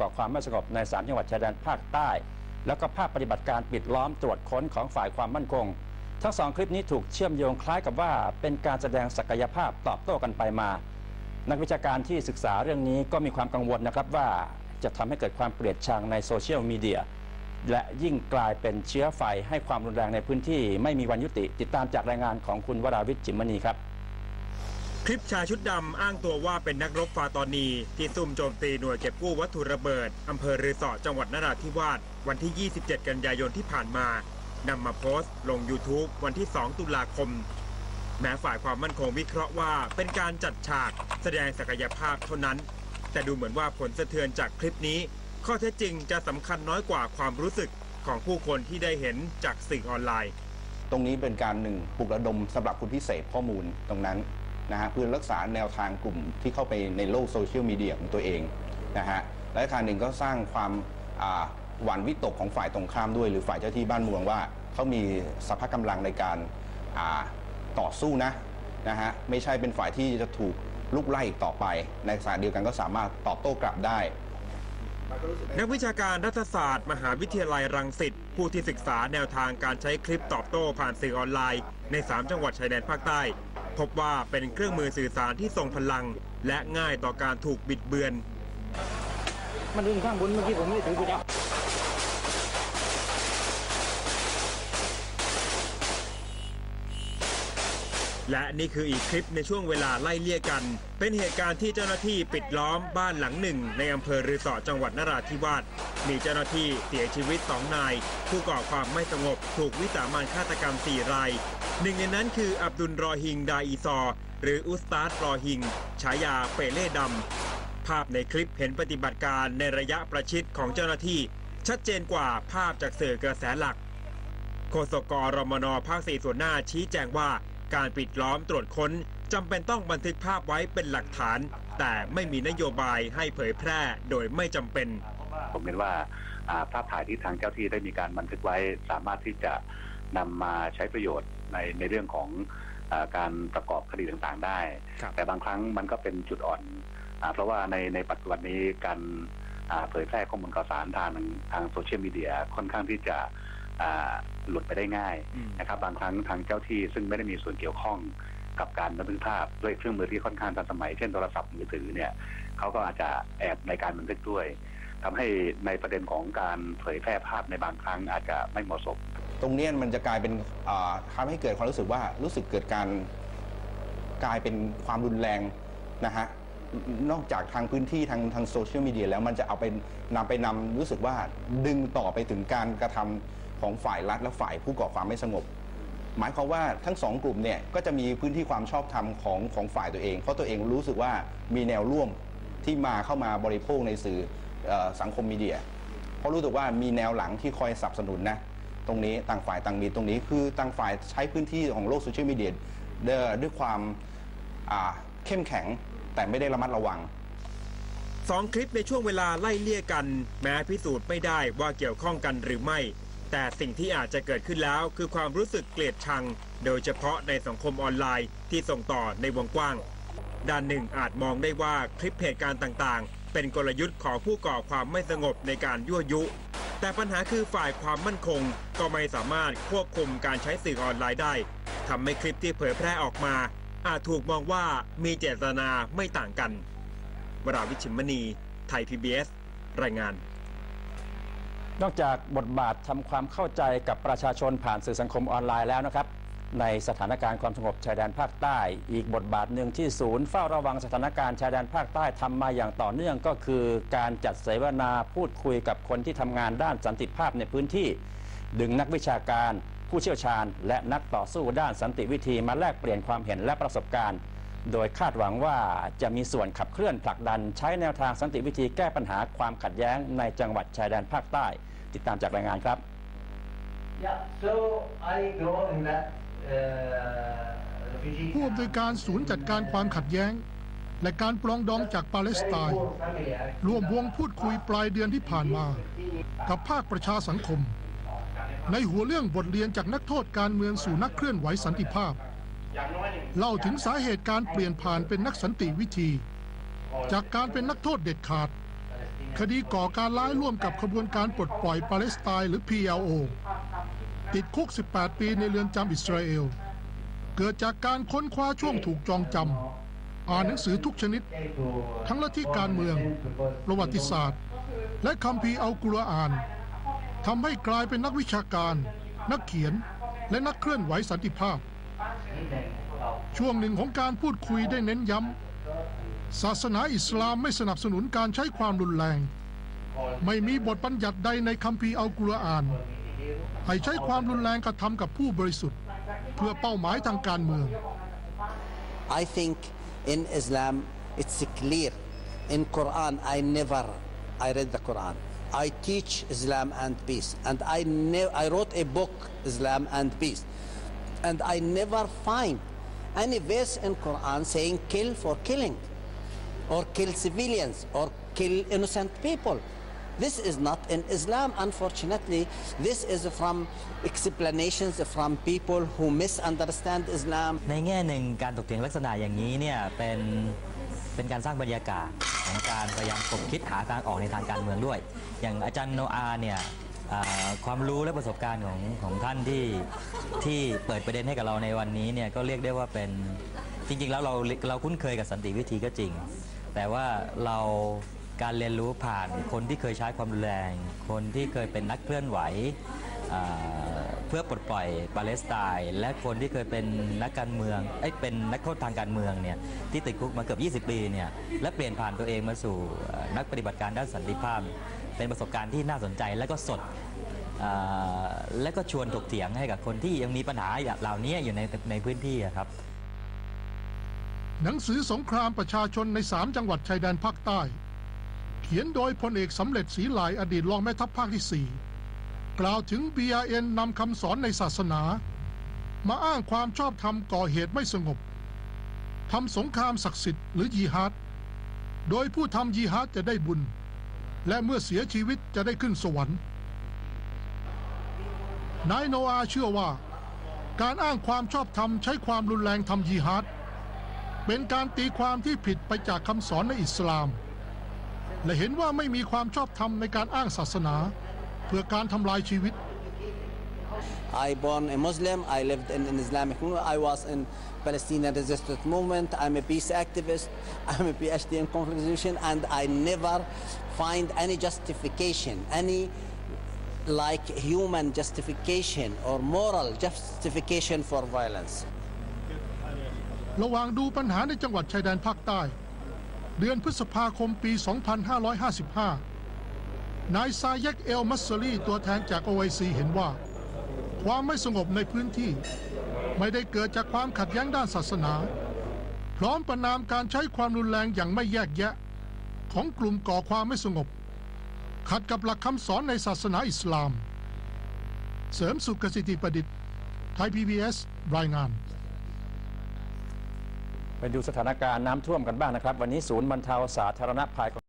ก่อความไม่สงบในสามจังหวัดชายแดนภาคใต้ แล้วก็ภาพปฏิบัติการปิดล้อมตรวจค้นของฝ่ายความมั่นคง ทั้งสองคลิปนี้ถูกเชื่อมโยงคล้ายกับว่า เป็นการแสดงศักยภาพตอบโต้กันไปมา นักวิชาการที่ศึกษาเรื่องนี้ก็มีความกังวลนะครับว่าจะทำให้เกิดความเกลียดชังในโซเชียลมีเดียและยิ่งกลายเป็นเชื้อไฟให้ความรุนแรงในพื้นที่ไม่มีวันยุติ ติดตามจากรายงานของคุณวราวิทย์จิมมณีครับ คลิปชายชุดดำอ้างตัวว่าเป็นนักรบฟาตอนี ที่ซุ่มโจมตีหน่วยเก็บกู้วัตถุระเบิดอำเภอรือสอจังหวัดนราธิวาสวันที่ 27 กันยายนที่ผ่านมานำมาโพสต์ ลง YouTube วันที่ 2 ตุลาคม แม้ฝ่ายความมั่นคงวิเคราะห์ว่าเป็นการจัดฉากแสดงศักยภาพเท่านั้น แต่ดูเหมือนว่าผลสะเทือนจากคลิปนี้ ข้อเท็จจริงจะสำคัญน้อยกว่าความรู้สึกของผู้คนที่ได้เห็นจากสื่อออนไลน์ ตรงนี้เป็นการหนึ่งปลุกระดมสำหรับคุณที่เสพข้อมูลตรงนั้น นะฮะเพื่อรักษาแนวทางกลุ่มที่เข้าไปในโลกโซเชียลมีเดียของตัวเองนะฮะและทางหนึ่งก็สร้างความหวั่นวิตกของฝ่ายตรงข้ามด้วย หรือฝ่ายเจ้าที่บ้านเมืองว่าเขามีสภาพกำลังในการาต่อสู้นะนะฮะไม่ใช่เป็นฝ่ายที่จะถูกลุกไล่อีกต่อไป ในขณะเดียวกันก็สามารถตอบโต้กลับได้นักวิชาการรัฐศาสตร์ มหาวิทยาลัยรังสิตผู้ที่ศึกษาแนวทางการใช้คลิปตอบโต้ผ่านสื่อออนไลน์ใน 3 จังหวัดชายแดนภาคใต้ พบว่าเป็นเครื่องมือสื่อสารที่ทรงพลัง และง่ายต่อการถูกบิดเบือน มันดึงข้างบนเมื่อกี้ผมไม่ได้ถือกูจับและนี่คืออีกคลิปในช่วงเวลาไล่เลี่ยกัน เป็นเหตุการณ์ที่เจ้าหน้าที่ปิดล้อมบ้านหลังหนึ่ง ในอำเภอรือสอจังหวัดนราธิวาส มีเจ้าหน้าที่เสียชีวิตสองนาย ผู้ก่อความไม่สงบถูกวิสามันฆาตกรรมสี่ราย หนึ่งในนั้นคืออับดุลรอฮิงดาอีซอ หรืออุสตาดรอฮิง ฉายาเปเล่ดำ ภาพในคลิปเห็นปฏิบัติการในระยะประชิดของเจ้าหน้าที่ ชัดเจนกว่าภาพจากสื่อกระแสหลัก โฆษกรมนภาคสี่ส่วนหน้าชี้แจงว่าการปิดล้อมตรวจค้นจำเป็นต้องบันทึกภาพไว้เป็นหลักฐาน แต่ไม่มีนโยบายให้เผยแพร่โดยไม่จำเป็น ผมเห็นว่าอ่าภาพถ่ายที่ทางเจ้าที่ได้มีการบันทึกไว้ สามารถที่จะนำมาใช้ประโยชน์ในในเรื่องของอาการประกอบคดีต่างๆได้ครับแต่บางครั้งมันก็เป็นจุดอ่อนอาเพราะว่าในในปัจจุบันนี้การอ่าเผยแพร่ข้อมูลข่าวสารทางทางโซเชียลมีเดียค่อนข้างที่จะอ่าหลุดไปได้ง่ายอืมนะครับ บางครั้งทางเจ้าที่ซึ่งไม่ได้มีส่วนเกี่ยวข้องกับการบันทึกภาพด้วยเครื่องมือที่ค่อนข้างทันสมัย เช่นโทรศัพท์มือถือเนี่ยเขาก็อาจจะแอบในการบันทึกด้วย ทำให้ในประเด็นของการเผยแพร่ภาพในบางครั้งอาจจะไม่เหมาะสม ตรงนี้มันจะกลายเป็นอ่าทำให้เกิดความรู้สึกว่ารู้สึกเกิดการกลายเป็นความรุนแรงนะฮะนอกจากทางพื้นที่ทางทางโซเชียลมีเดียแล้วมันจะเอาไปนำไปนำรู้สึกว่าดึงต่อไปถึงการกระทำของฝ่ายรัฐและฝ่ายผู้ก่อความไม่สงบ หมายความว่าทั้งสองกลุ่มเนี่ยก็จะมีพื้นที่ความชอบธรรมของของฝ่ายตัวเอง เพราะตัวเองรู้สึกว่ามีแนวร่วมที่มาเข้ามาบริโภคในสื่อ สังคมมีเดีย เพราะรู้สึกว่ามีแนวหลังที่คอยสนับสนุนนะตรงนี้ต่างฝ่ายต่างมีตรงนี้คือต่างฝ่ายใช้พื้นที่ของโลกโซเชียลมีเดียด้วยความเข้มแข็งแต่ไม่ได้ระมัดระวังสองคลิปในช่วงเวลาไล่เลี่ยกัน แม้พิสูจน์ไม่ได้ว่าเกี่ยวข้องกันหรือไม่ แต่สิ่งที่อาจจะเกิดขึ้นแล้ว คือความรู้สึกเกลียดชัง โดยเฉพาะในสังคมออนไลน์ที่ส่งต่อในวงกว้าง ด้านหนึ่งอาจมองได้ว่าคลิปเหตุการณ์ต่างๆ เป็นกลยุทธ์ของผู้ก่อความไม่สงบในการยั่วยุ แต่ปัญหาคือฝ่ายความมั่นคงก็ไม่สามารถควบคุมการใช้สื่อออนไลน์ได้ทำให้คลิปที่เผยแพร่ออกมา อาจถูกมองว่ามีเจตนาไม่ต่างกันวราวิชิมมณี ไทย PBS รายงาน นอกจากบทบาททำความเข้าใจกับประชาชนผ่านสื่อสังคมออนไลน์แล้วนะครับ ในสถานการณ์ความสงบชายแดนภาคใต้ อีกบทบาทหนึ่งที่ศูนย์เฝ้าระวังสถานการณ์ชายแดนภาคใต้ทำมาอย่างต่อเนื่องก็คือการจัดเสวนาพูดคุยกับคนที่ทำงานด้านสันติภาพในพื้นที่ ดึงนักวิชาการผู้เชี่ยวชาญ และนักต่อสู้ด้านสันติวิธีมาแลกเปลี่ยนความเห็นและประสบการณ์ โดยคาดหวังว่าจะมีส่วนขับเคลื่อนผลักดันใช้แนวทางสันติวิธีแก้ปัญหาความขัดแย้งในจังหวัดชายแดนภาคใต้ ติดตามจากรายงานครับ Yeah, so I go in that ผู้อำนวยการศูนย์จัดการความขัดแย้ง และการปลองดองจากปาเลสไตน์ร่วมวงพูดคุยปลายเดือนที่ผ่านมา กับภาคประชาสังคม ในหัวเรื่องบทเรียนจากนักโทษการเมืองสู่นักเคลื่อนไหวสันติภาพ เล่าถึงสาเหตุการเปลี่ยนผ่านเป็นนักสันติวิธี จากการเป็นนักโทษเด็ดขาด คดีก่อการร้ายร่วมกับขบวนการปลดปล่อยปาเลสไตน์หรือ PLO ติดคุก 18 ปีในเรือนจำอิสราเอล เกิดจากการค้นคว้าช่วงถูกจองจำ อ่านหนังสือทุกชนิด ทั้งลัทธิการเมือง ประวัติศาสตร์ และคัมภีร์อัลกุรอานทำให้กลายเป็นนักวิชาการ นักเขียน และนักเคลื่อนไหวสันติภาพ ช่วงหนึ่งของการพูดคุยได้เน้นย้ำศาสนาอิสลามไม่สนับสนุนการใช้ความรุนแรง ไม่มีบทบัญญัติใดในคัมภีร์อัลกุรอาน ให้ใช้ความรุนแรงกระทำกับผู้บริสุทธิ์ เพื่อเป้าหมายทางการเมือง I think in Islam it's clear. In Quran, I never, I read the Quran. I teach Islam and peace, and I ne- I wrote a book, Islam and peace, and I never find any verse in Quran saying kill for killing, or kill civilians, or kill innocent people. This is not in Islam, unfortunately. This is from explanations from people who misunderstand Islam. ในแง่หนึ่งการถกเถียงลักษณะอย่างนี้เนี่ยเป็นเป็นการสร้างบรรยากาศของการพยายามคบคิดหาทางออกในทางการเมืองด้วย อย่างอาจารย์โนอาเนี่ยความรู้และประสบการณ์ของของท่านที่ที่เปิดประเด็นให้กับเราในวันนี้เนี่ยก็เรียกได้ว่าเป็นจริงๆแล้วเราเราคุ้นเคยกับสันติวิธีก็จริง แต่ว่าเรา การเรียนรู้ผ่านคนที่เคยใช้ความรุนแรง คนที่เคยเป็นนักเคลื่อนไหวเพื่อปลดปล่อยปาเลสไตน์และคนที่เคยเป็นนักการเมืองเอ้เป็นนักโทษทางการเมืองเนี่ยที่ติดคุกมาเกือบ 20 ปีเนี่ยและเปลี่ยนผ่านตัวเองมาสู่นักปฏิบัติการด้านสันติภาพ เป็นประสบการณ์ที่น่าสนใจและก็สดและก็ชวนถกเถียงให้กับคนที่ยังมีปัญหาเหล่านี้อยู่ในในพื้นที่ครับ หนังสือสงครามประชาชนในสามจังหวัดชายแดนภาคใต้ ขียนโดยพลเอกสำเร็จศรีหลายอดีตรองแม่ทัพภาคที่ 4 กล่าวถึง BRN นำคำสอนในศาสนา มาอ้างความชอบธรรมก่อเหตุไม่สงบทำสงครามศักดิ์สิทธิ์หรือยีฮาดโดยผู้ทำยีฮาดจะได้บุญ และเมื่อเสียชีวิตจะได้ขึ้นสวรรค์นายโนอาเชื่อว่า การอ้างความชอบธรรมใช้ความรุนแรงทำยีฮาดเป็นการตีความที่ผิดไปจากคำสอนในอิสลาม และเห็นว่าไม่มีความชอบธรรมในการอ้างศาสนา เพื่อการทำลายชีวิต I born a Muslim. I lived in an Islamic movement. I was in Palestinian resistance movement. I'm a peace activist. I'm a PhD in conflict resolution, and I never find any justification, any like human justification or moral justification for violence. ระหว่างดูปัญหาในจังหวัดชายแดนภาคใต้ เดือนพฤษภาคมปี 2555 นายซาเยกเอลมัสซอรีตัวแทนจาก OIC เห็นว่า ความไม่สงบในพื้นที่ ไม่ได้เกิดจากความขัดแย้งด้านศาสนา พร้อมประนามการใช้ความรุนแรงอย่างไม่แยกแยะ ของกลุ่มก่อความไม่สงบ ขัดกับหลักคำสอนในศาสนาอิสลาม เสริมสุขสิทธิประดิษฐ์ไทย PBS รายงาน ไปดูสถานการณ์น้ำท่วมกันบ้างนะครับ วันนี้ศูนย์บรรเทาสาธารณภัยก